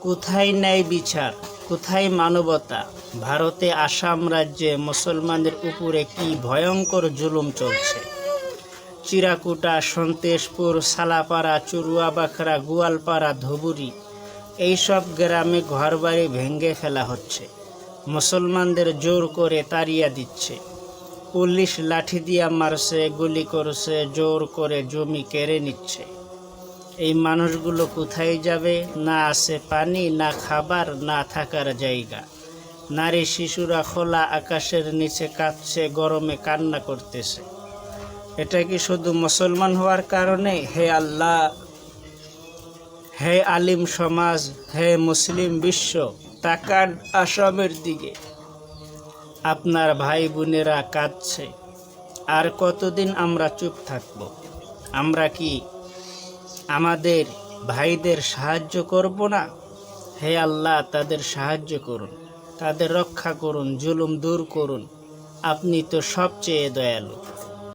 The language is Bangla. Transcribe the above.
কোথায় ন্যায় বিচার, কোথায় মানবতা? ভারতে আসাম রাজ্যে মুসলমানদের উপরে কি ভয়ঙ্কর জুলুম চলছে? চিরাকুটা, সন্তেশপুর, সালাপাড়া চুরুয়াবাখরা গোয়ালপাড়া, ধুবুরি, এইসব গ্রামে ঘরবাড়ি ভেঙে ফেলা হচ্ছে। মুসলমানদের জোর করে তাড়িয়া দিচ্ছে। পুলিশ লাঠি দিয়া মারছে, গুলি করছে, জোর করে জমি কেড়ে নিচ্ছে। এই মানুষগুলো কোথায় যাবে? না আছে পানি, না খাবার, না থাকার জায়গা। নারী শিশুরা খোলা আকাশের নিচে কাঁদছে, গরমে কান্না করতেছে। এটা কি শুধু মুসলমান হওয়ার কারণে? হে আল্লাহ, হে আলিম সমাজ, হে মুসলিম বিশ্ব, তাকান আসামের দিকে। আপনার ভাই বোনেরা কাঁদছে। আর কতদিন আমরা চুপ থাকব? আমরা কি আমাদের ভাইদের সাহায্য করব না? হে আল্লাহ, তাদের সাহায্য করুন, তাদের রক্ষা করুন, জুলুম দূর করুন। আপনি তো সবচেয়ে দয়ালু।